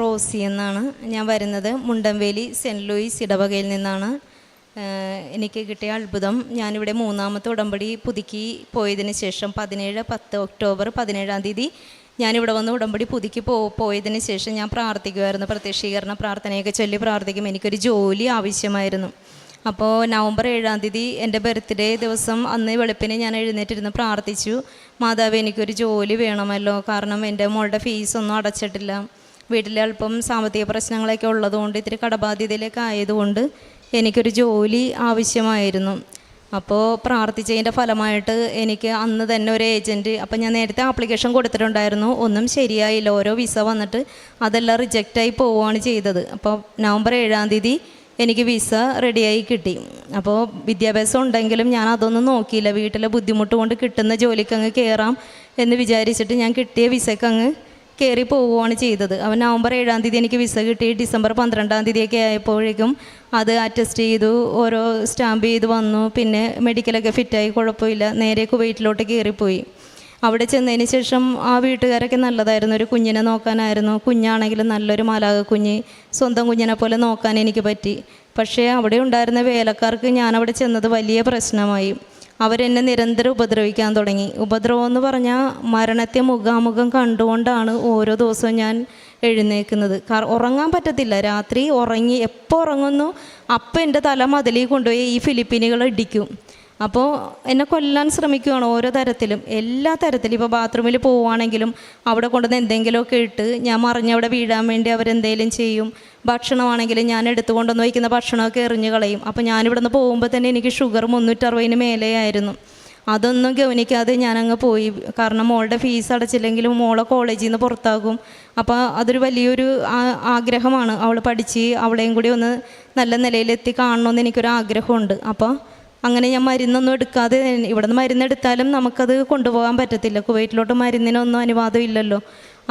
Rossi എന്നാണ് ഞാൻ വരുന്നത്. മുണ്ടംവേലി സെന്റ് ലൂയിസ് ഇടവകയിൽ നിന്നാണ്. എനിക്ക് കിട്ടിയ അത്ഭുതം ഞാനിവിടെ മൂന്നാമത്തെ ഉടമ്പടി പുതുക്കി പോയതിന് ശേഷം പതിനേഴ് പത്ത് ഒക്ടോബർ പതിനേഴാം തീയതി ഞാനിവിടെ വന്ന് ഉടമ്പടി പുതുക്കി പോ പോയതിന് ശേഷം ഞാൻ പ്രാർത്ഥിക്കുമായിരുന്നു. പ്രത്യക്ഷീകരണ പ്രാർത്ഥനയൊക്കെ ചൊല്ലി പ്രാർത്ഥിക്കും. എനിക്കൊരു ജോലി ആവശ്യമായിരുന്നു. അപ്പോൾ നവംബർ ഏഴാം തീയതി എന്റെ ബർത്ത്ഡേ ദിവസം അന്ന് വെളുപ്പിനെ ഞാൻ എഴുന്നേറ്റിരുന്ന് പ്രാർത്ഥിച്ചു. മാതാവ് എനിക്കൊരു ജോലി വേണമല്ലോ. കാരണം എന്റെ മോളുടെ ഫീസൊന്നും അടച്ചിട്ടില്ല. വീട്ടിൽ അല്പം സാമ്പത്തിക പ്രശ്നങ്ങളൊക്കെ ഉള്ളതുകൊണ്ട് ഇത്തിരി കടബാധ്യതയിലൊക്കെ ആയതുകൊണ്ട് എനിക്കൊരു ജോലി ആവശ്യമായിരുന്നു. അപ്പോൾ പ്രാർത്ഥിച്ചതിന്റെ ഫലമായിട്ട് എനിക്ക് അന്ന് തന്നെ ഒരു ഏജന്റ് അപ്പം ഞാൻ നേരത്തെ ആപ്ലിക്കേഷൻ കൊടുത്തിട്ടുണ്ടായിരുന്നു. ഒന്നും ശരിയായില്ല. ഓരോ വിസ വന്നിട്ട് അതെല്ലാം റിജക്റ്റായി പോവുകയാണ് ചെയ്തത്. അപ്പോൾ നവംബർ ഏഴാം തീയതി എനിക്ക് വിസ റെഡിയായി കിട്ടി. അപ്പോൾ വിദ്യാഭ്യാസം ഉണ്ടെങ്കിലും ഞാൻ അതൊന്നും നോക്കിയില്ല. വീട്ടിലെ ബുദ്ധിമുട്ട് കൊണ്ട് കിട്ടുന്ന ജോലിക്കങ്ങ് കയറാം എന്ന് വിചാരിച്ചിട്ട് ഞാൻ കിട്ടിയ വിസയ്ക്ക് അങ്ങ് കയറി പോവുകയാണ് ചെയ്തത്. അവൻ നവംബർ ഏഴാം തീയതി എനിക്ക് വിസ കിട്ടി. ഡിസംബർ പന്ത്രണ്ടാം തീയതിയൊക്കെ ആയപ്പോഴേക്കും അത് അറ്റസ്റ്റ് ചെയ്തു. ഓരോ സ്റ്റാമ്പ് ചെയ്ത് വന്നു. പിന്നെ മെഡിക്കലൊക്കെ ഫിറ്റായി കുഴപ്പമില്ല. നേരെ കുവൈറ്റിലോട്ട് കയറിപ്പോയി. അവിടെ ചെന്നതിന് ശേഷം ആ വീട്ടുകാരൊക്കെ നല്ലതായിരുന്നു. ഒരു കുഞ്ഞിനെ നോക്കാനായിരുന്നു. കുഞ്ഞാണെങ്കിലും നല്ലൊരു മാലാക കുഞ്ഞ് സ്വന്തം കുഞ്ഞിനെ പോലെ നോക്കാൻ എനിക്ക് പറ്റി. പക്ഷേ അവിടെ ഉണ്ടായിരുന്ന വേലക്കാർക്ക് അവിടെ ചെന്നത് വലിയ പ്രശ്നമായി. അവരെന്നെ നിരന്തരം ഉപദ്രവിക്കാൻ തുടങ്ങി. ഉപദ്രവം എന്ന് പറഞ്ഞാൽ മരണത്തെ മുഖാമുഖം കണ്ടുകൊണ്ടാണ് ഓരോ ദിവസവും ഞാൻ എഴുന്നേക്കുന്നത്. ഉറങ്ങാൻ പറ്റത്തില്ല. രാത്രി ഉറങ്ങി എപ്പോൾ ഉറങ്ങുന്നു അപ്പം എന്റെ തല മതിലിൽ കൊണ്ടുപോയി ഈ ഫിലിപ്പീനുകൾ ഇടിക്കും. അപ്പോൾ എന്നെ കൊല്ലാൻ ശ്രമിക്കുകയാണ് ഓരോ തരത്തിലും. എല്ലാ തരത്തിലും. ഇപ്പോൾ ബാത്റൂമിൽ പോവുകയാണെങ്കിലും അവിടെ കൊണ്ടുവന്ന് എന്തെങ്കിലുമൊക്കെ ഇട്ട് ഞാൻ മറിഞ്ഞ് അവിടെ വീഴാൻ വേണ്ടി അവരെന്തെങ്കിലും ചെയ്യും. ഭക്ഷണമാണെങ്കിലും ഞാൻ എടുത്തു കൊണ്ടുവന്ന് വയ്ക്കുന്ന ഭക്ഷണമൊക്കെ എറിഞ്ഞു കളയും. അപ്പോൾ ഞാനിവിടെ നിന്ന് പോകുമ്പോൾ തന്നെ എനിക്ക് ഷുഗർ മുന്നൂറ്ററുപതിന് മേലെയായിരുന്നു. അതൊന്നും ഗവനിക്കാതെ ഞാനങ്ങ് പോയി. കാരണം മോളുടെ ഫീസ് അടച്ചില്ലെങ്കിലും മോളെ കോളേജിൽ നിന്ന് പുറത്താകും. അപ്പോൾ അതൊരു വലിയൊരു ആഗ്രഹമാണ്. അവൾ പഠിച്ച് അവളെയും കൂടി ഒന്ന് നല്ല നിലയിലെത്തി കാണണമെന്ന് എനിക്കൊരു ആഗ്രഹമുണ്ട് അപ്പോൾ അങ്ങനെ ഞാൻ മരുന്നൊന്നും എടുക്കാതെ ഇവിടെ നിന്ന് മരുന്നെടുത്താലും നമുക്കത് കൊണ്ടുപോകാൻ പറ്റത്തില്ല. കുവൈറ്റിലോട്ട് മരുന്നിനൊന്നും അനുവാദം ഇല്ലല്ലോ.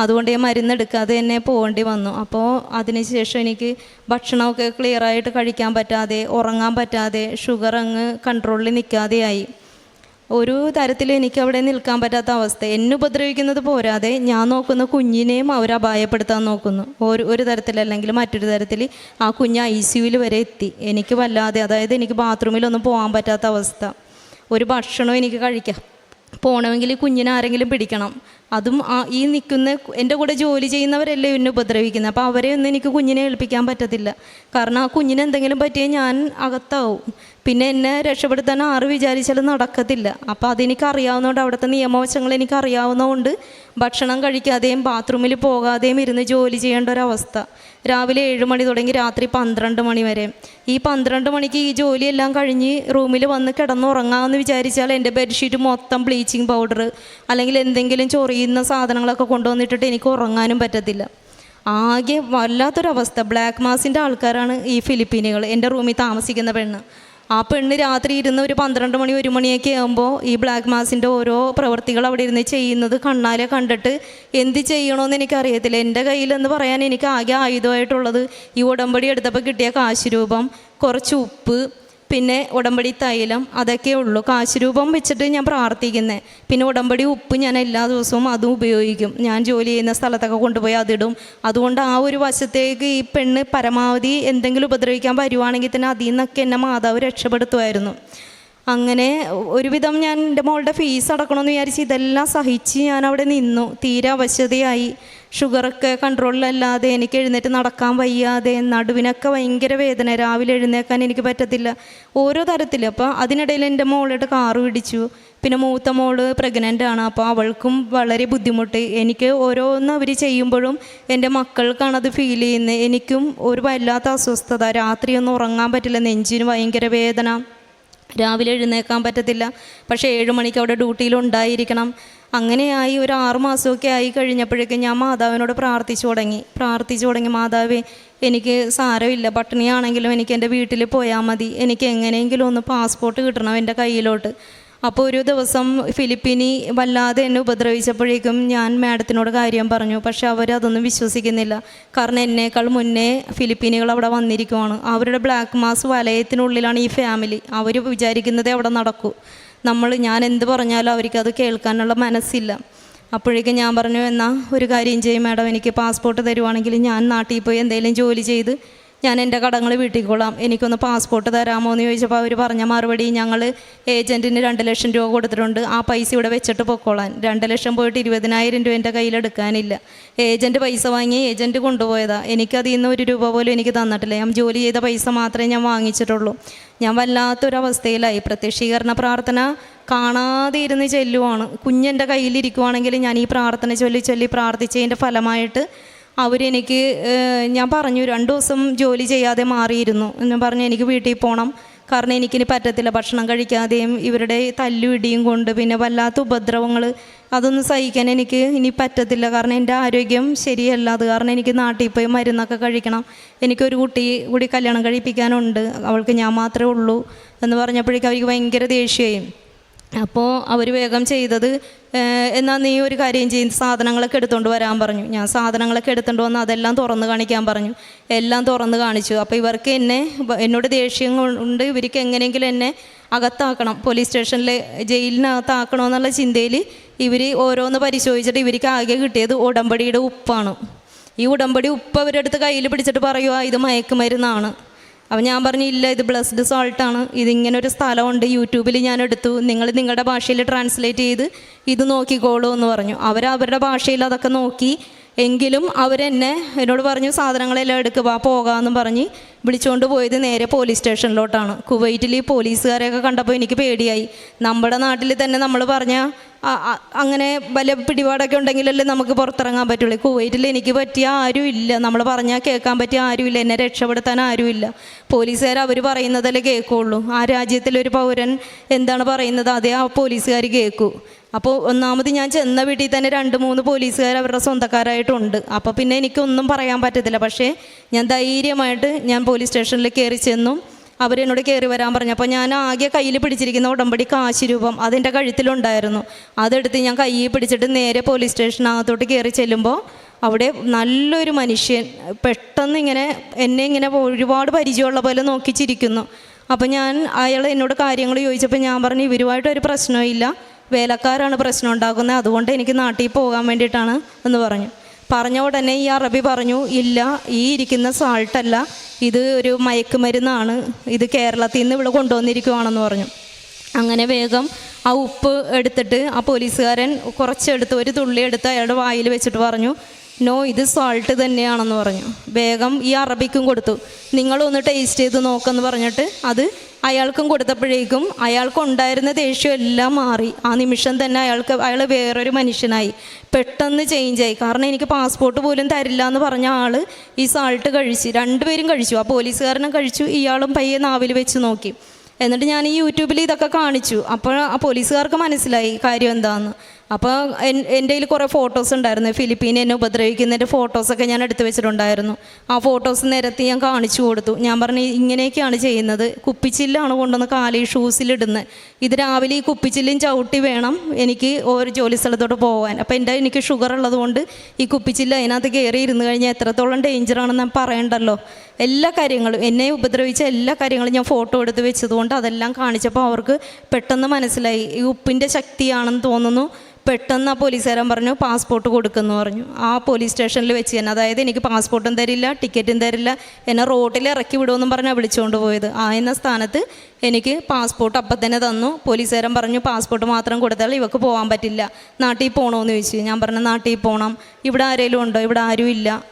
അതുകൊണ്ട് ഞാൻ മരുന്നെടുക്കാതെ തന്നെ പോകേണ്ടി വന്നു. അപ്പോൾ അതിനുശേഷം എനിക്ക് ഭക്ഷണമൊക്കെ ക്ലിയറായിട്ട് കഴിക്കാൻ പറ്റാതെ ഉറങ്ങാൻ പറ്റാതെ ഷുഗർ അങ്ങ് കൺട്രോളിൽ നിൽക്കാതെയായി ഒരു തരത്തിലും എനിക്ക് അവിടെ നിൽക്കാൻ പറ്റാത്ത അവസ്ഥ. എന്നെ ഉപദ്രവിക്കുന്നത് പോരാതെ ഞാൻ നോക്കുന്ന കുഞ്ഞിനെയും അവർ അപായപ്പെടുത്താൻ നോക്കുന്നു. ഒരു ഒരു തരത്തിലല്ലെങ്കിൽ മറ്റൊരു തരത്തിൽ ആ കുഞ്ഞ് ഐ സിയുയിൽ വരെ എത്തി. എനിക്ക് വല്ലാതെ അതായത് എനിക്ക് ബാത്റൂമിലൊന്നും പോകാൻ പറ്റാത്ത അവസ്ഥ. ഒരു ഭക്ഷണവും എനിക്ക് കഴിക്കാം. പോകണമെങ്കിൽ കുഞ്ഞിനെ ആരെങ്കിലും പിടിക്കണം. അതും ഈ നിൽക്കുന്ന എന്റെ കൂടെ ജോലി ചെയ്യുന്നവരല്ലേ എന്നെ ഉപദ്രവിക്കുന്നത്. അപ്പോൾ അവരെ ഒന്നും എനിക്ക് കുഞ്ഞിനെ ഏൽപ്പിക്കാൻ പറ്റത്തില്ല. കാരണം ആ കുഞ്ഞിന് എന്തെങ്കിലും പറ്റിയാൽ ഞാൻ അകത്താവും. പിന്നെ എന്നെ രക്ഷപ്പെടുത്താൻ ആറ് വിചാരിച്ചാലും നടക്കത്തില്ല. അപ്പോൾ അതെനിക്ക് അറിയാവുന്നതുകൊണ്ട് അവിടുത്തെ നിയമവശങ്ങൾ എനിക്ക് അറിയാവുന്നതുകൊണ്ട് ഭക്ഷണം കഴിക്കാതെയും ബാത്റൂമിൽ പോകാതെയും ഇരുന്ന് ജോലി ചെയ്യേണ്ട ഒരവസ്ഥ. രാവിലെ ഏഴ് മണി തുടങ്ങി രാത്രി പന്ത്രണ്ട് മണി വരെ. ഈ പന്ത്രണ്ട് മണിക്ക് ഈ ജോലിയെല്ലാം കഴിഞ്ഞ് റൂമിൽ വന്ന് കിടന്നുറങ്ങാമെന്ന് വിചാരിച്ചാൽ എന്റെ ബെഡ്ഷീറ്റ് മൊത്തം ബ്ലീച്ചിങ് പൗഡർ അല്ലെങ്കിൽ എന്തെങ്കിലും ചൊറിയുന്ന സാധനങ്ങളൊക്കെ കൊണ്ടുവന്നിട്ടിട്ട് എനിക്ക് ഉറങ്ങാനും പറ്റത്തില്ല. ആകെ വല്ലാത്തൊരവസ്ഥ. ബ്ലാക്ക് മാസിന്റെ ആൾക്കാരാണ് ഈ ഫിലിപ്പീനുകൾ എന്റെ റൂമിൽ താമസിക്കുന്ന പെണ്ണ്. ആ പെണ്ണ് രാത്രി ഇരുന്ന് ഒരു പന്ത്രണ്ട് മണി ഒരു മണിയൊക്കെ ആകുമ്പോൾ ഈ ബ്ലാക്ക് മാസിന്റെ ഓരോ പ്രവൃത്തികൾ അവിടെ ഇരുന്ന് ചെയ്യുന്നത് കണ്ണാലെ കണ്ടിട്ട് എന്ത് ചെയ്യണമെന്ന് എനിക്കറിയത്തില്ല. എന്റെ കയ്യിലെന്ന് പറയാൻ എനിക്ക് ആകെ ആയുധമായിട്ടുള്ളത് ഈ ഉടമ്പടി എടുത്തപ്പോൾ കിട്ടിയ കാശ് രൂപം കുറച്ച് ഉപ്പ് പിന്നെ ഉടമ്പടി തൈലം അതൊക്കെ ഉള്ളൂ. കാശ് രൂപം വെച്ചിട്ട് ഞാൻ പ്രാർത്ഥിക്കുന്നത് പിന്നെ ഉടമ്പടി ഉപ്പ് ഞാൻ എല്ലാ ദിവസവും അതും ഉപയോഗിക്കും. ഞാൻ ജോലി ചെയ്യുന്ന സ്ഥലത്തൊക്കെ കൊണ്ടുപോയി അതിടും. അതുകൊണ്ട് ആ ഒരു വശത്തേക്ക് ഈ പെണ്ണ് പരമാവധി എന്തെങ്കിലും ഉപദ്രവിക്കാൻ വരുവാണെങ്കിൽ തന്നെ അതിൽ നിന്നൊക്കെ എന്നെ മാതാവ് രക്ഷപ്പെടുത്തുമായിരുന്നു. അങ്ങനെ ഒരുവിധം ഞാൻ എന്റെ മോളുടെ ഫീസ് അടക്കണമെന്ന് വിചാരിച്ച് ഇതെല്ലാം സഹിച്ച് ഞാൻ അവിടെ നിന്നു. തീരെ അവശതയായി. ഷുഗറൊക്കെ കൺട്രോളിലല്ലാതെ എനിക്ക് എഴുന്നേറ്റ് നടക്കാൻ വയ്യാതെ നടുവിനൊക്കെ ഭയങ്കര വേദന. രാവിലെ എഴുന്നേക്കാൻ എനിക്ക് പറ്റത്തില്ല. ഓരോ തരത്തിൽ അപ്പോൾ അതിനിടയിൽ എന്റെ മോളായിട്ട് കാറ് പിടിച്ചു. പിന്നെ മൂത്ത മോൾ പ്രഗ്നന്റ് ആണ്. അപ്പോൾ അവൾക്കും വളരെ ബുദ്ധിമുട്ട്. എനിക്ക് ഓരോന്ന് അവർ ചെയ്യുമ്പോഴും എന്റെ മക്കൾക്കാണ് അത് ഫീൽ ചെയ്യുന്നത്. എനിക്കും ഒരു വല്ലാത്ത അസ്വസ്ഥത. രാത്രിയൊന്നും ഉറങ്ങാൻ പറ്റില്ല. നെഞ്ചിന് ഭയങ്കര വേദന. രാവിലെ എഴുന്നേക്കാൻ പറ്റത്തില്ല. പക്ഷേ ഏഴ് മണിക്ക് അവിടെ ഡ്യൂട്ടിയിൽ ഉണ്ടായിരിക്കണം. അങ്ങനെയായി ഒരു ആറുമാസമൊക്കെ ആയി കഴിഞ്ഞപ്പോഴേക്കും ഞാൻ മാതാവിനോട് പ്രാർത്ഥിച്ചു തുടങ്ങി. പ്രാർത്ഥിച്ചു തുടങ്ങി മാതാവേ എനിക്ക് സാരമില്ല. പട്ടിണിയാണെങ്കിലും എനിക്ക് എന്റെ വീട്ടിൽ പോയാൽ മതി. എനിക്ക് എങ്ങനെയെങ്കിലും ഒന്ന് പാസ്പോർട്ട് കിട്ടണം എന്റെ കയ്യിലോട്ട്. അപ്പോൾ ഒരു ദിവസം ഫിലിപ്പിനി വല്ലാതെ എന്നെ ഉപദ്രവിച്ചപ്പോഴേക്കും ഞാൻ മാഡത്തിനോട് കാര്യം പറഞ്ഞു. പക്ഷെ അവരതൊന്നും വിശ്വസിക്കുന്നില്ല. കാരണം എന്നേക്കാൾ മുന്നേ ഫിലിപ്പീനികൾ അവിടെ വന്നിരിക്കുവാണ്. അവരുടെ ബ്ലാക്ക് മാസ് വലയത്തിനുള്ളിലാണ് ഈ ഫാമിലി. അവർ വിചാരിക്കുന്നതേ അവിടെ നടക്കൂ. നമ്മൾ ഞാൻ എന്ത് പറഞ്ഞാലും അവർക്ക് അത് കേൾക്കാനുള്ള മനസ്സില്ല. അപ്പോഴേക്കും ഞാൻ പറഞ്ഞു എന്നാൽ ഒരു കാര്യം ചെയ്യും മാഡം എനിക്ക് പാസ്പോർട്ട് തരുവാണെങ്കിൽ ഞാൻ നാട്ടിൽ പോയി എന്തെങ്കിലും ജോലി ചെയ്ത് ഞാൻ എന്റെ കടങ്ങൾ വീട്ടിക്കൊള്ളാം എനിക്കൊന്ന് പാസ്പോർട്ട് തരാമോ എന്ന് ചോദിച്ചപ്പോൾ അവർ പറഞ്ഞ മറുപടി ഞങ്ങൾ ഏജന്റിന് രണ്ട് ലക്ഷം രൂപ കൊടുത്തിട്ടുണ്ട്. ആ പൈസ ഇവിടെ വെച്ചിട്ട് പൊക്കോളാൻ. രണ്ട് ലക്ഷം പോയിട്ട് ഇരുപതിനായിരം രൂപ എന്റെ കയ്യിലെടുക്കാനില്ല ഏജന്റ് പൈസ വാങ്ങി ഏജന്റ് കൊണ്ടുപോയതാ. എനിക്കതിൽ നിന്ന് ഒരു രൂപ പോലും എനിക്ക് തന്നിട്ടില്ല. ഞാൻ ജോലി ചെയ്ത പൈസ മാത്രമേ ഞാൻ വാങ്ങിച്ചിട്ടുള്ളൂ. ഞാൻ വല്ലാത്തൊരവസ്ഥയിലായി. പ്രത്യക്ഷീകരണ പ്രാർത്ഥന കാണാതെ ഇരുന്ന് ചെല്ലുവാണ്. കുഞ്ഞെന്റെ കയ്യിലിരിക്കുവാണെങ്കിൽ ഞാൻ ഈ പ്രാർത്ഥന ചൊല്ലി ചൊല്ലി പ്രാർത്ഥിച്ചതിന്റെ ഫലമായിട്ട് അവരെനിക്ക് ഞാൻ പറഞ്ഞു രണ്ട് ദിവസം ജോലി ചെയ്യാതെ മാറിയിരുന്നു എന്ന് പറഞ്ഞ് എനിക്ക് വീട്ടിൽ പോകണം കാരണം എനിക്കിനി പറ്റത്തില്ല ഭക്ഷണം കഴിക്കാതെയും ഇവരുടെ തല്ലും ഇടിയും കൊണ്ട് പിന്നെ വല്ലാത്ത ഉപദ്രവങ്ങൾ അതൊന്നും സഹിക്കാൻ എനിക്ക് ഇനി പറ്റത്തില്ല. കാരണം എന്റെ ആരോഗ്യം ശരിയല്ല. അത് കാരണം എനിക്ക് നാട്ടിൽ പോയി മരുന്നൊക്കെ കഴിക്കണം. എനിക്കൊരു കുട്ടി കൂടി കല്യാണം കഴിപ്പിക്കാനുണ്ട്. അവൾക്ക് ഞാൻ മാത്രമേ ഉള്ളൂ എന്ന് പറഞ്ഞപ്പോഴേക്കും അവർക്ക് ഭയങ്കര ദേഷ്യമായി അപ്പോൾ അവർ വേഗം ചെയ്തത് എന്നാൽ നീ ഒരു കാര്യം ചെയ്യും സാധനങ്ങളൊക്കെ എടുത്തുകൊണ്ട് വരാൻ പറഞ്ഞു. ഞാൻ സാധനങ്ങളൊക്കെ എടുത്തുകൊണ്ട് വന്ന് അതെല്ലാം തുറന്ന് കാണിക്കാൻ പറഞ്ഞു. എല്ലാം തുറന്ന് കാണിച്ചു. അപ്പോൾ ഇവർക്ക് എന്നെ എന്നോട് ദേഷ്യം കൊണ്ട് ഇവർക്ക് എങ്ങനെയെങ്കിലും എന്നെ അകത്താക്കണം. പോലീസ് സ്റ്റേഷനിൽ ജയിലിനകത്താക്കണമെന്നുള്ള ചിന്തയിൽ ഇവർ ഓരോന്ന് പരിശോധിച്ചിട്ട് ഇവർക്ക് ആകെ കിട്ടിയത് ഉടമ്പടിയുടെ ഉപ്പാണ്. ഈ ഉടമ്പടി ഉപ്പ് അവരെടുത്ത് കയ്യിൽ പിടിച്ചിട്ട് പറയുക ഇത് മയക്കുമരുന്നാണ്. അപ്പം ഞാൻ പറഞ്ഞു ഇല്ല ഇത് ബ്ലസ്ഡ് സോൾട്ടാണ് ഇതിങ്ങനെ ഒരു സ്ഥലമുണ്ട്. യൂട്യൂബിൽ ഞാൻ എടുത്തു. നിങ്ങൾ നിങ്ങളുടെ ഭാഷയിൽ ട്രാൻസ്ലേറ്റ് ചെയ്ത് ഇത് നോക്കിക്കോളൂ എന്ന് പറഞ്ഞു. അവർ അവരുടെ ഭാഷയിൽ അതൊക്കെ നോക്കി. എങ്കിലും അവരെന്നെ എന്നോട് പറഞ്ഞു സാധനങ്ങളെല്ലാം എടുക്കുക പോകാമെന്ന് പോകാമെന്നും പറഞ്ഞ് വിളിച്ചുകൊണ്ട് പോയത് നേരെ പോലീസ് സ്റ്റേഷനിലോട്ടാണ് കുവൈറ്റിൽ ഈ പോലീസുകാരെയൊക്കെ കണ്ടപ്പോൾ എനിക്ക് പേടിയായി. നമ്മുടെ നാട്ടിൽ തന്നെ നമ്മൾ പറഞ്ഞ അങ്ങനെ വലിയ പിടിപാടൊക്കെ ഉണ്ടെങ്കിലല്ലേ നമുക്ക് പുറത്തിറങ്ങാൻ പറ്റുള്ളൂ. കുവൈറ്റിൽ എനിക്ക് പറ്റിയ ആരും ഇല്ല. നമ്മൾ പറഞ്ഞാൽ കേൾക്കാൻ പറ്റിയ ആരുമില്ല എന്നെ രക്ഷപ്പെടുത്താൻ ആരുമില്ല പോലീസുകാർ അവർ പറയുന്നതല്ലേ കേൾക്കുള്ളൂ. ആ രാജ്യത്തിലൊരു പൗരൻ എന്താണ് പറയുന്നത് അതേ ആ പോലീസുകാർ കേൾക്കൂ. അപ്പോൾ ഒന്നാമത് ഞാൻ ചെന്ന വീട്ടിൽ തന്നെ രണ്ട് മൂന്ന് പോലീസുകാർ അവരുടെ സ്വന്തക്കാരായിട്ടുണ്ട്. അപ്പോൾ പിന്നെ എനിക്കൊന്നും പറയാൻ പറ്റത്തില്ല. പക്ഷേ ഞാൻ ധൈര്യമായിട്ട് ഞാൻ പോലീസ് സ്റ്റേഷനിൽ കയറി ചെന്നു. അവരെന്നോട് കയറി വരാൻ പറഞ്ഞു. അപ്പോൾ ഞാൻ ആകെ കയ്യിൽ പിടിച്ചിരിക്കുന്ന ഉടമ്പടി കാശ് രൂപം അതിന്റെ കഴുത്തിലുണ്ടായിരുന്നു. അതെടുത്ത് ഞാൻ കയ്യിൽ പിടിച്ചിട്ട് നേരെ പോലീസ് സ്റ്റേഷനകത്തോട്ട് കയറി ചെല്ലുമ്പോൾ അവിടെ നല്ലൊരു മനുഷ്യൻ പെട്ടെന്ന് ഇങ്ങനെ എന്നെ ഇങ്ങനെ ഒരുപാട് പരിചയമുള്ള പോലെ നോക്കിച്ചിരിക്കുന്നു. അപ്പോൾ ഞാൻ അയാൾ എന്നോട് കാര്യങ്ങൾ ചോദിച്ചപ്പോൾ ഞാൻ പറഞ്ഞു ഇവരുമായിട്ട് ഒരു ഇല്ല. വേലക്കാരാണ് പ്രശ്നം ഉണ്ടാക്കുന്നത്. അതുകൊണ്ട് എനിക്ക് നാട്ടിൽ പോകാൻ വേണ്ടിയിട്ടാണ് എന്ന് പറഞ്ഞു. പറഞ്ഞ ഉടനെ ഈ അറബി പറഞ്ഞു ഇല്ല ഈ ഇരിക്കുന്ന സാൾട്ടല്ല ഇത് ഒരു മയക്കുമരുന്നാണ് ഇത് കേരളത്തിൽ നിന്ന് ഇവിടെ കൊണ്ടുവന്നിരിക്കുവാണെന്ന് പറഞ്ഞു. അങ്ങനെ വേഗം ആ ഉപ്പ് എടുത്തിട്ട് ആ പോലീസുകാരൻ കുറച്ചെടുത്ത് ഒരു തുള്ളി എടുത്ത് അയാളുടെ വായിൽ വെച്ചിട്ട് പറഞ്ഞു നോ ഇത് സോൾട്ട് തന്നെയാണെന്ന് പറഞ്ഞു. വേഗം ഈ അറബിക്കും കൊടുത്തു. നിങ്ങളൊന്ന് ടേസ്റ്റ് ചെയ്ത് നോക്കെന്ന് പറഞ്ഞിട്ട് അത് അയാൾക്കും കൊടുത്തപ്പോഴേക്കും അയാൾക്കുണ്ടായിരുന്ന ദേഷ്യം എല്ലാം മാറി. ആ നിമിഷം തന്നെ അയാൾക്ക് അയാൾ വേറൊരു മനുഷ്യനായി. പെട്ടെന്ന് ചേഞ്ചായി കാരണം എനിക്ക് പാസ്പോർട്ട് പോലും തരില്ല എന്ന് പറഞ്ഞ ആൾ ഈ സാൾട്ട് കഴിച്ച് രണ്ടുപേരും കഴിച്ചു. ആ പോലീസുകാരനും കഴിച്ചു. ഇയാളും പയ്യെ നാവിൽ വെച്ച് നോക്കി. എന്നിട്ട് ഞാൻ ഈ യൂട്യൂബിൽ ഇതൊക്കെ കാണിച്ചു. അപ്പോൾ ആ പോലീസുകാർക്ക് മനസ്സിലായി കാര്യം എന്താണെന്ന് അപ്പോൾ എൻ- എന്റെ കയ്യിൽ കുറേ ഫോട്ടോസ് ഉണ്ടായിരുന്നു. ഫിലിപ്പീനെ എന്നെ ഉപദ്രവിക്കുന്നതിന്റെ ഫോട്ടോസൊക്കെ ഞാൻ എടുത്തു വെച്ചിട്ടുണ്ടായിരുന്നു. ആ ഫോട്ടോസ് നിരത്തി ഞാൻ കാണിച്ചു കൊടുത്തു. ഞാൻ പറഞ്ഞു ഇങ്ങനെയൊക്കെയാണ് ചെയ്യുന്നത്. കുപ്പിച്ചില്ലാണ് കൊണ്ടുവന്ന് കാലി ഷൂസിലിടുന്നത് ഇത് രാവിലെ ഈ കുപ്പിച്ചില്ലും ചവിട്ടി വേണം എനിക്ക് ഒരു ജോലി സ്ഥലത്തോട്ട് പോകാൻ അപ്പോൾ എന്റെ എനിക്ക് ഷുഗർ ഉള്ളതുകൊണ്ട് ഈ കുപ്പിച്ചില്ല അതിനകത്ത് കയറി ഇരുന്ന് കഴിഞ്ഞാൽ എത്രത്തോളം ഡേഞ്ചറാണെന്ന് ഞാൻ പറയണ്ടല്ലോ. എല്ലാ കാര്യങ്ങളും എന്നെ ഉപദ്രവിച്ച എല്ലാ കാര്യങ്ങളും ഞാൻ ഫോട്ടോ എടുത്ത് വെച്ചതുകൊണ്ട് അതെല്ലാം കാണിച്ചപ്പോൾ അവർക്ക് പെട്ടെന്ന് മനസ്സിലായി. ഈ ഉപ്പിന്റെ ശക്തിയാണെന്ന് തോന്നുന്നു. പെട്ടെന്ന് ആ പോലീസുകാരൻ പറഞ്ഞു പാസ്പോർട്ട് കൊടുക്കുന്നു പറഞ്ഞു. ആ പോലീസ് സ്റ്റേഷനിൽ വെച്ച് തന്നെ. അതായത് എനിക്ക് പാസ്പോർട്ടും തരില്ല ടിക്കറ്റും തരില്ല. എന്നെ റോട്ടിൽ ഇറക്കി വിടുമെന്നും പറഞ്ഞാൽ വിളിച്ചുകൊണ്ട് പോയത്. ആ എന്ന സ്ഥാനത്ത് എനിക്ക് പാസ്പോർട്ട് അപ്പം തന്നെ തന്നു. പോലീസുകാരൻ പറഞ്ഞു പാസ്പോർട്ട് മാത്രം കൊടുത്താൽ ഇവക്ക് പോകാൻ പറ്റില്ല. നാട്ടിൽ പോകണമെന്ന് ചോദിച്ചു. ഞാൻ പറഞ്ഞു നാട്ടിൽ പോകണം ഇവിടെ ആരെങ്കിലും ഉണ്ടോ? ഇവിടെ ആരും ഇല്ല.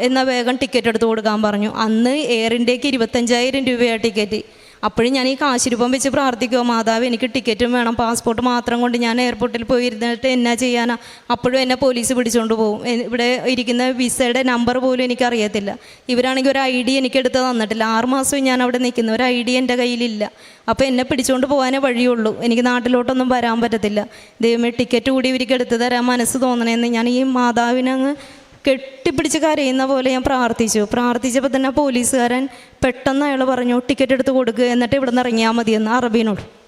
എന്നാൽ വേഗം ടിക്കറ്റ് എടുത്ത് കൊടുക്കാൻ പറഞ്ഞു. അന്ന് എയർ ഇന്ത്യയ്ക്ക് ഇരുപത്തഞ്ചായിരം രൂപയാണ് ടിക്കറ്റ്. അപ്പോഴും ഞാൻ ഈ കാശ് രൂപം വെച്ച് പ്രാർത്ഥിക്കുമോ മാതാവ് എനിക്ക് ടിക്കറ്റും വേണം. പാസ്പോർട്ട് മാത്രം കൊണ്ട് ഞാൻ എയർപോർട്ടിൽ പോയി ഇരുന്നിട്ട് എന്നാ ചെയ്യാനാ? അപ്പോഴും എന്നെ പോലീസ് പിടിച്ചുകൊണ്ട് പോകും ഇവിടെ ഇരിക്കുന്ന വിസയുടെ നമ്പർ പോലും എനിക്കറിയത്തില്ല. ഇവരാണെങ്കിൽ ഒരു ഐ ഡി എനിക്ക് എടുത്ത് തന്നിട്ടില്ല. ആറ് മാസവും ഞാൻ അവിടെ നിൽക്കുന്നു. ഒരു ഐ ഡി എന്റെ കയ്യിലില്ല. അപ്പോൾ എന്നെ പിടിച്ചുകൊണ്ട് പോകാനേ വഴിയുള്ളൂ. എനിക്ക് നാട്ടിലോട്ടൊന്നും വരാൻ പറ്റത്തില്ല. ദൈവമേ ടിക്കറ്റ് കൂടി ഇവർക്ക് എടുത്ത് തരാൻ മനസ്സ് തോന്നണേന്ന് ഞാൻ ഈ മാതാവിനങ്ങ് കെട്ടിപ്പിടിച്ച് കരയുന്ന പോലെ ഞാൻ പ്രാർത്ഥിച്ചു. പ്രാർത്ഥിച്ചപ്പോൾ തന്നെ പോലീസുകാരൻ പെട്ടെന്ന് അയാൾ പറഞ്ഞു ടിക്കറ്റ് എടുത്ത് കൊടുക്കുക എന്നിട്ട് ഇവിടെ നിന്ന് ഇറങ്ങിയാൽ മതിയെന്ന് അറബീനോട്.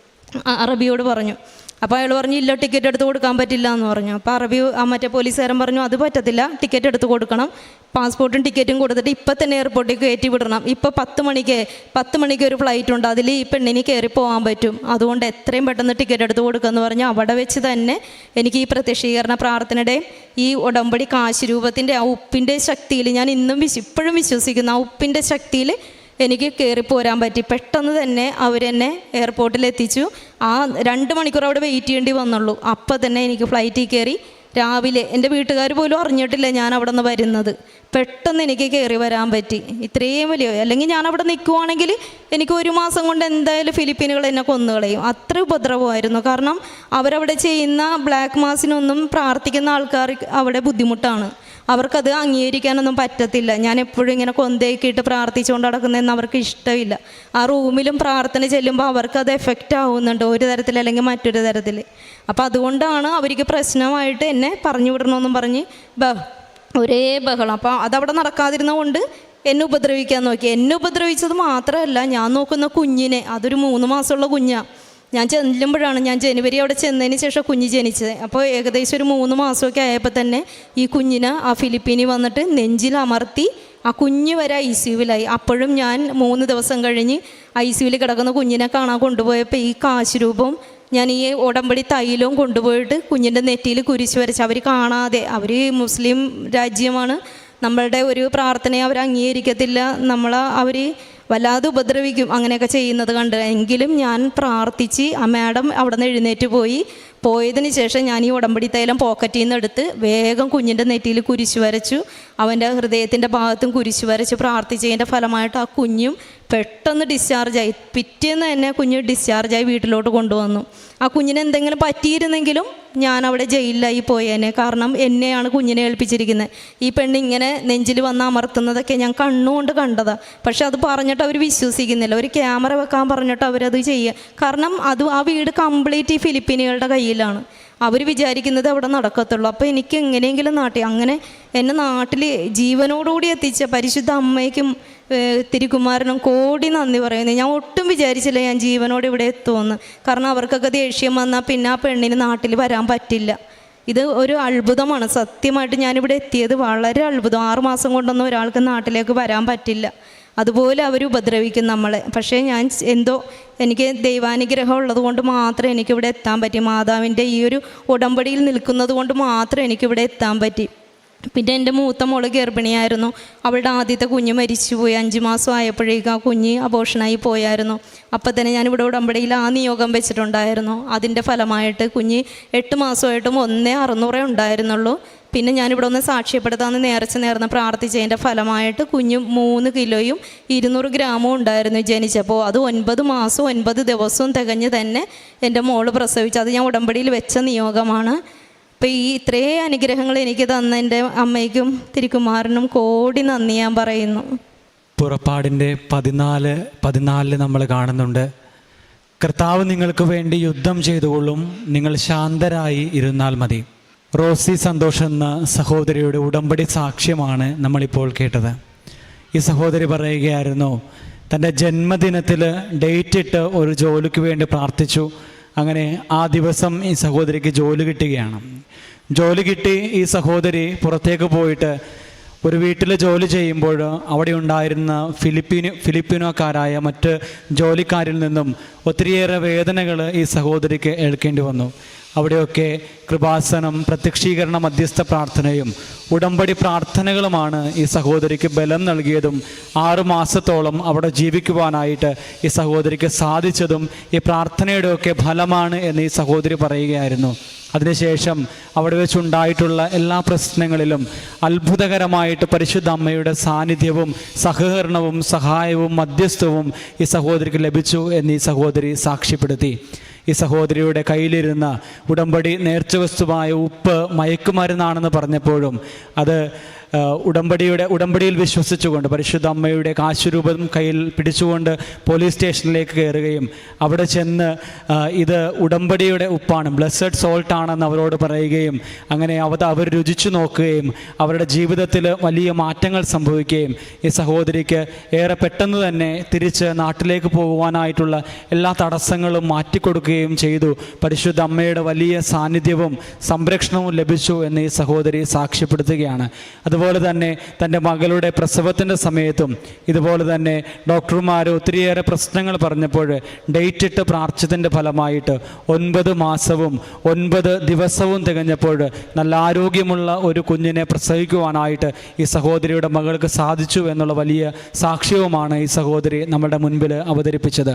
അറബിയോട് പറഞ്ഞു. അപ്പോൾ അയാൾ പറഞ്ഞു ഇല്ല ടിക്കറ്റ് എടുത്ത് കൊടുക്കാൻ പറ്റില്ല എന്ന് പറഞ്ഞു. അപ്പോൾ അറബി ആ മറ്റേ പോലീസുകാരൻ പറഞ്ഞു അത് പറ്റത്തില്ല ടിക്കറ്റ് എടുത്ത് കൊടുക്കണം. പാസ്പോർട്ടും ടിക്കറ്റും കൊടുത്തിട്ട് ഇപ്പം തന്നെ എയർപോർട്ടിൽ കയറ്റി വിടണം. ഇപ്പോൾ പത്ത് മണിക്ക് പത്ത് മണിക്ക് ഒരു ഫ്ലൈറ്റ് ഉണ്ട്. അതിൽ ഈ പെണ്ണിന് കയറി പോകാൻ പറ്റും. അതുകൊണ്ട് എത്രയും പെട്ടെന്ന് ടിക്കറ്റ് എടുത്ത് കൊടുക്കുമെന്ന് പറഞ്ഞു. അവിടെ വെച്ച് തന്നെ എനിക്ക് ഈ പ്രത്യക്ഷീകരണ പ്രാർത്ഥനയുടെയും ഈ ഉടമ്പടി കാശ് രൂപത്തിന്റെ ആ ഉപ്പിന്റെ ശക്തിയിൽ ഞാൻ ഇന്നും വിശ്വ ഇപ്പോഴും വിശ്വസിക്കുന്നു. ആ ഉപ്പിന്റെ ശക്തിയിൽ എനിക്ക് കയറി പോരാൻ പറ്റി. പെട്ടെന്ന് തന്നെ അവരെന്നെ എയർപോർട്ടിൽ എത്തിച്ചു. ആ രണ്ട് മണിക്കൂർ അവിടെ വെയിറ്റ് ചെയ്യേണ്ടി വന്നുള്ളൂ. അപ്പോൾ തന്നെ എനിക്ക് ഫ്ലൈറ്റിൽ കയറി രാവിലെ എന്റെ വീട്ടുകാർ പോലും അറിഞ്ഞിട്ടില്ല ഞാൻ അവിടെ നിന്ന് വരുന്നത്. പെട്ടെന്ന് എനിക്ക് കയറി വരാൻ പറ്റി. ഇത്രയും വലിയ അല്ലെങ്കിൽ ഞാൻ അവിടെ നിൽക്കുവാണെങ്കിൽ എനിക്ക് ഒരു മാസം കൊണ്ട് എന്തായാലും ഫിലിപ്പീനുകൾ എന്നെ കൊന്നുകളയും അത്ര ഉപദ്രവമായിരുന്നു. കാരണം അവരവിടെ ചെയ്യുന്ന ബ്ലാക്ക് മാസിനൊന്നും പ്രാർത്ഥിക്കുന്ന ആൾക്കാർ അവിടെ ബുദ്ധിമുട്ടാണ്. അവർക്കത് അംഗീകരിക്കാനൊന്നും പറ്റത്തില്ല. ഞാൻ എപ്പോഴും ഇങ്ങനെ കൊന്തയൊക്കെയിട്ട് പ്രാർത്ഥിച്ചുകൊണ്ട് നടക്കുന്നതെന്ന് അവർക്ക് ഇഷ്ടമില്ല. ആ റൂമിലും പ്രാർത്ഥന ചെല്ലുമ്പോൾ അവർക്കത് എഫക്റ്റ് ആവുന്നുണ്ട് ഒരു തരത്തിൽ അല്ലെങ്കിൽ മറ്റൊരു തരത്തിൽ. അപ്പോൾ അതുകൊണ്ടാണ് അവർക്ക് പ്രശ്നമായിട്ട് എന്നെ പറഞ്ഞു വിടണമെന്നും പറഞ്ഞ് ഒരേ ബഹളം. അപ്പോൾ അതവിടെ നടക്കാതിരുന്ന കൊണ്ട് എന്നെ ഉപദ്രവിക്കാൻ നോക്കി. എന്നെ ഉപദ്രവിച്ചത് മാത്രമല്ല ഞാൻ നോക്കുന്ന കുഞ്ഞിനെ അതൊരു മൂന്ന് മാസമുള്ള കുഞ്ഞാണ് ഞാൻ ചെല്ലുമ്പോഴാണ് ഞാൻ ജനുവരി അവിടെ ചെന്നതിന് ശേഷം കുഞ്ഞ് ജനിച്ചത്. അപ്പോൾ ഏകദേശം ഒരു മൂന്ന് മാസമൊക്കെ ആയപ്പോൾ തന്നെ ഈ കുഞ്ഞിനെ ആ ഫിലിപ്പീനിൽ വന്നിട്ട് നെഞ്ചിൽ അമർത്തി ആ കുഞ്ഞ് വരെ ഐ സിയുവിലായി അപ്പോഴും ഞാൻ മൂന്ന് ദിവസം കഴിഞ്ഞ് ഐ സിയുവിൽ കിടക്കുന്ന കുഞ്ഞിനെ കാണാൻ കൊണ്ടുപോയപ്പോൾ ഈ കാശ് രൂപം ഞാൻ ഈ ഉടമ്പടി തൈലവും കൊണ്ടുപോയിട്ട് കുഞ്ഞിന്റെ നെറ്റിയിൽ കുരിശ് വരച്ച് അവർ കാണാതെ അവർ മുസ്ലിം രാജ്യമാണ്. നമ്മളുടെ ഒരു പ്രാർത്ഥനയെ അവർ അംഗീകരിക്കത്തില്ല. നമ്മൾ അവർ വല്ലാതെ ഉപദ്രവിക്കും അങ്ങനെയൊക്കെ ചെയ്യുന്നത് കണ്ട്. എങ്കിലും ഞാൻ പ്രാർത്ഥിച്ച് ആ മാഡം അവിടെ നിന്ന് എഴുന്നേറ്റ് പോയി. പോയതിന് ശേഷം ഞാൻ ഈ ഉടമ്പടി തൈലം പോക്കറ്റിൽ നിന്ന് എടുത്ത് വേഗം കുഞ്ഞിന്റെ നെറ്റിയിൽ കുരിശ് വരച്ചു. അവന്റെ ഹൃദയത്തിന്റെ ഭാഗത്തും കുരിശ് വരച്ച് പ്രാർത്ഥിച്ചതിന്റെ ഫലമായിട്ട് ആ കുഞ്ഞും പെട്ടെന്ന് ഡിസ്ചാർജായി പിറ്റേന്ന് തന്നെ കുഞ്ഞ് ഡിസ്ചാർജായി വീട്ടിലോട്ട് കൊണ്ടുവന്നു. ആ കുഞ്ഞിന് എന്തെങ്കിലും പറ്റിയിരുന്നെങ്കിലും ഞാൻ അവിടെ ജയിലിലായി പോയേനെ. കാരണം എന്നെയാണ് കുഞ്ഞിനെ ഏൽപ്പിച്ചിരിക്കുന്നത് ഈ പെണ്ണ് ഇങ്ങനെ നെഞ്ചിൽ വന്ന് അമർത്തുന്നതൊക്കെ ഞാൻ കണ്ണുകൊണ്ട് കണ്ടതാണ് പക്ഷെ അത് പറഞ്ഞിട്ട് അവർ വിശ്വസിക്കുന്നില്ല. ഒരു ക്യാമറ വെക്കാൻ പറഞ്ഞിട്ട് അവരത് ചെയ്യുക കാരണം അത് ആ വീട് കംപ്ലീറ്റ് ഈ ഫിലിപ്പീനുകളുടെ കയ്യിലാണ്. അവർ വിചാരിക്കുന്നത് അവിടെ നടക്കത്തുള്ളൂ. അപ്പോൾ എനിക്ക് എങ്ങനെയെങ്കിലും നാട്ടിൽ അങ്ങനെ എന്നെ നാട്ടിൽ ജീവനോടുകൂടി എത്തിച്ച പരിശുദ്ധ അമ്മയ്ക്കും തിരുകുമാരനും കോടി നന്ദി പറയുന്നത് ഞാൻ ഒട്ടും വിചാരിച്ചില്ല ഞാൻ ജീവനോട് ഇവിടെ എത്തുമെന്ന്. കാരണം അവർക്കൊക്കെ ദേഷ്യം വന്നാൽ പിന്നെ ആ പെണ്ണിന് നാട്ടിൽ വരാൻ പറ്റില്ല. ഇത് ഒരു അത്ഭുതമാണ്. സത്യമായിട്ട് ഞാനിവിടെ എത്തിയത് വളരെ അത്ഭുതം. ആറുമാസം കൊണ്ടൊന്നും ഒരാൾക്ക് നാട്ടിലേക്ക് വരാൻ പറ്റില്ല. അതുപോലെ അവർ ഉപദ്രവിക്കും നമ്മളെ. പക്ഷേ ഞാൻ എന്തോ എനിക്ക് ദൈവാനുഗ്രഹം ഉള്ളത് കൊണ്ട് മാത്രമേ എനിക്കിവിടെ എത്താൻ പറ്റി. മാതാവിന്റെ ഈ ഒരു ഉടമ്പടിയിൽ നിൽക്കുന്നത് കൊണ്ട് മാത്രമേ എനിക്കിവിടെ എത്താൻ പറ്റി. പിന്നെ എന്റെ മൂത്ത മോൾ ഗർഭിണിയായിരുന്നു. അവളുടെ ആദ്യത്തെ കുഞ്ഞ് മരിച്ചുപോയി. അഞ്ച് മാസം ആയപ്പോഴേക്കും ആ കുഞ്ഞ് അബോഷനായി പോയായിരുന്നു. അപ്പം തന്നെ ഞാൻ ഇവിടെ ഉടമ്പടിയിൽ ആ നിയോഗം വെച്ചിട്ടുണ്ടായിരുന്നു. അതിന്റെ ഫലമായിട്ട് കുഞ്ഞ് എട്ട് മാസമായിട്ടും ഒന്നേ അറുന്നൂറേ ഉണ്ടായിരുന്നുള്ളൂ. പിന്നെ ഞാനിവിടെ ഒന്ന് സാക്ഷ്യപ്പെടുത്താമെന്ന് നേർച്ച നേർന്ന് പ്രാർത്ഥിച്ചതിന്റെ ഫലമായിട്ട് കുഞ്ഞ് മൂന്ന് കിലോയും ഇരുന്നൂറ് ഗ്രാമും ഉണ്ടായിരുന്നു ജനിച്ചപ്പോൾ. അത് ഒൻപത് മാസവും ഒൻപത് ദിവസവും തികഞ്ഞ് തന്നെ എന്റെ മോൾ പ്രസവിച്ചു. അത് ഞാൻ ഉടമ്പടിയിൽ വെച്ച നിയോഗമാണ്. അപ്പോൾ ഈ ഇത്രയും അനുഗ്രഹങ്ങൾ എനിക്ക് തന്ന എന്റെ അമ്മയ്ക്കും തിരുക്കുമാറിനും കോടി നന്ദി ഞാൻ പറയുന്നു. പുറപ്പാടിന്റെ പതിനാല് പതിനാലിൽ നമ്മൾ കാണുന്നുണ്ട്. കർത്താവ് നിങ്ങൾക്ക് വേണ്ടി യുദ്ധം ചെയ്തുകൊള്ളും. നിങ്ങൾ ശാന്തരായി ഇരുന്നാൽ മതി. റോസി സന്തോഷ് എന്ന സഹോദരിയുടെ ഉടമ്പടി സാക്ഷ്യമാണ് നമ്മളിപ്പോൾ കേട്ടത്. ഈ സഹോദരി പറയുകയായിരുന്നു തന്റെ ജന്മദിനത്തിൽ ഡേറ്റ് ഇട്ട് ഒരു ജോലിക്ക് വേണ്ടി പ്രാർത്ഥിച്ചു. അങ്ങനെ ആ ദിവസം ഈ സഹോദരിക്ക് ജോലി കിട്ടുകയാണ്. ജോലി കിട്ടി ഈ സഹോദരി പുറത്തേക്ക് പോയിട്ട് ഒരു വീട്ടിൽ ജോലി ചെയ്യുമ്പോൾ അവിടെ ഉണ്ടായിരുന്ന ഫിലിപ്പീന് ഫിലിപ്പീനോക്കാരായ മറ്റ് ജോലിക്കാരിൽ നിന്നും ഒത്തിരിയേറെ വേദനകൾ ഈ സഹോദരിക്ക് ഏൽക്കേണ്ടി വന്നു. അവിടെയൊക്കെ കൃപാസനം പ്രത്യക്ഷീകരണ മധ്യസ്ഥ പ്രാർത്ഥനയും ഉടമ്പടി പ്രാർത്ഥനകളുമാണ് ഈ സഹോദരിക്ക് ബലം നൽകിയതും ആറുമാസത്തോളം അവിടെ ജീവിക്കുവാനായിട്ട് ഈ സഹോദരിക്ക് സാധിച്ചതും ഈ പ്രാർത്ഥനയുടെയൊക്കെ ഫലമാണ് എന്ന് ഈ സഹോദരി പറയുകയായിരുന്നു. അതിനുശേഷം അവിടെ വെച്ചുണ്ടായിട്ടുള്ള എല്ലാ പ്രശ്നങ്ങളിലും അത്ഭുതകരമായിട്ട് പരിശുദ്ധ അമ്മയുടെ സാന്നിധ്യവും സഹകരണവും സഹായവും മധ്യസ്ഥവും ഈ സഹോദരിക്ക് ലഭിച്ചു എന്ന് ഈ സഹോദരി സാക്ഷ്യപ്പെടുത്തി. ഈ സഹോദരിയുടെ കയ്യിലിരുന്ന ഉടമ്പടി നേർച്ചവസ്തുവായ ഉപ്പ് മയക്കുമരുന്നാണെന്ന് പറഞ്ഞപ്പോഴും അത് ഉടമ്പടിയുടെ ഉടമ്പടിയിൽ വിശ്വസിച്ചുകൊണ്ട് പരിശുദ്ധ അമ്മയുടെ കാശുരൂപം കയ്യിൽ പിടിച്ചുകൊണ്ട് പോലീസ് സ്റ്റേഷനിലേക്ക് കയറുകയും അവിടെ ചെന്ന് ഇത് ഉടമ്പടിയുടെ ഉപ്പാണ് ബ്ലസ്സഡ് സോൾട്ട് ആണെന്ന് അവരോട് പറയുകയും അങ്ങനെ അവ അവർ രുചിച്ചു നോക്കുകയും അവരുടെ ജീവിതത്തിൽ വലിയ മാറ്റങ്ങൾ സംഭവിക്കുകയും ഈ സഹോദരിക്ക് ഏറെ പെട്ടെന്ന് തന്നെ തിരിച്ച് നാട്ടിലേക്ക് പോകുവാനായിട്ടുള്ള എല്ലാ തടസ്സങ്ങളും മാറ്റിക്കൊടുക്കുകയും ചെയ്തു. പരിശുദ്ധ അമ്മയുടെ വലിയ സാന്നിധ്യവും സംരക്ഷണവും ലഭിച്ചു എന്ന് ഈ സഹോദരി സാക്ഷ്യപ്പെടുത്തുകയാണ്. അതുപോലെ തന്നെ തന്റെ മകളുടെ പ്രസവത്തിന്റെ സമയത്തും ഇതുപോലെ തന്നെ ഡോക്ടർമാർ ഒത്തിരിയേറെ പ്രശ്നങ്ങൾ പറഞ്ഞപ്പോൾ ഡേറ്റ് ഇട്ട് പ്രാർത്ഥിച്ചതിന്റെ ഫലമായിട്ട് ഒൻപത് മാസവും ഒൻപത് ദിവസവും തികഞ്ഞപ്പോൾ നല്ല ആരോഗ്യമുള്ള ഒരു കുഞ്ഞിനെ പ്രസവിക്കുവാനായിട്ട് ഈ സഹോദരിയുടെ മകൾക്ക് സാധിച്ചു എന്നുള്ള വലിയ സാക്ഷ്യവുമാണ് ഈ സഹോദരി നമ്മുടെ മുൻപിൽ അവതരിപ്പിച്ചത്.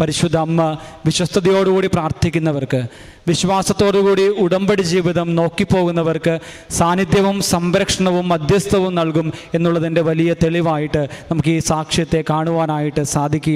പരിശുദ്ധ അമ്മ വിശ്വസ്തയോടുകൂടി പ്രാർത്ഥിക്കുന്നവർക്ക് വിശ്വാസത്തോടുകൂടി ഉടമ്പടി ജീവിതം നോക്കിപ്പോകുന്നവർക്ക് സാന്നിധ്യവും സംരക്ഷണവും മധ്യസ്ഥവും നൽകും എന്നുള്ളതിന്റെ വലിയ തെളിവായിട്ട് നമുക്ക് ഈ സാക്ഷ്യത്തെ കാണുവാനായിട്ട് സാധിക്കുക